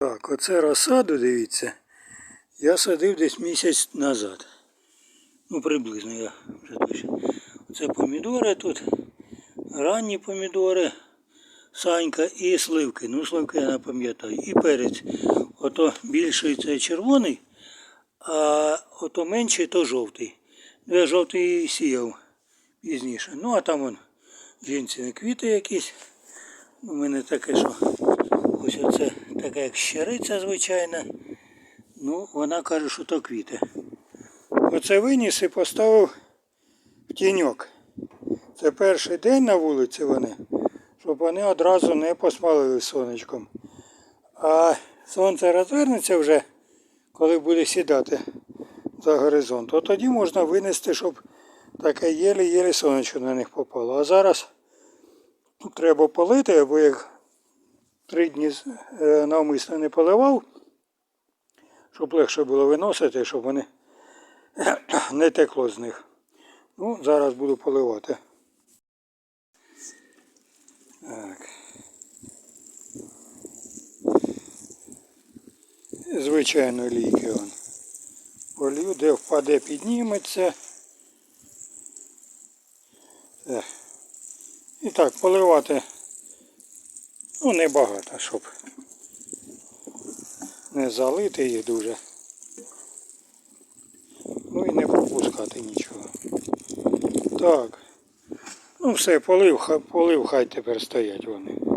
Так, оце розсаду, дивіться. Я садив десь місяць назад. Ну, приблизно я вже точно. Це помідори тут. Ранні помідори. Санька і сливки. Ну, сливки я не пам'ятаю. І перець. Ото більший це червоний, а ото менший то жовтий. Ну, Я жовтий сіяв пізніше. Ну, а там вон жінці квіти якісь. У мене таке, що ось оце така як щириця звичайна. Ну, вона каже, що то квіти. Оце виніс і поставив в тіньок. Це перший день на вулиці вони, щоб вони одразу не посмалили сонечком. А сонце розвернеться вже, коли буде сідати за горизонт, то тоді можна винести, щоб таке єлі-єлі сонечко на них попало. А зараз треба полити, або як три дні е, навмисно не поливав, щоб легше було виносити, щоб вони не текло з них. Ну, зараз буду поливати. Так. Звичайно, ліки он. Полью, де впаде, підніметься. Е. І так, поливати ну небагато, щоб не залити їх дуже. Ну і не пропускати нічого. Так. Ну все, полив, полив хай тепер стоять вони.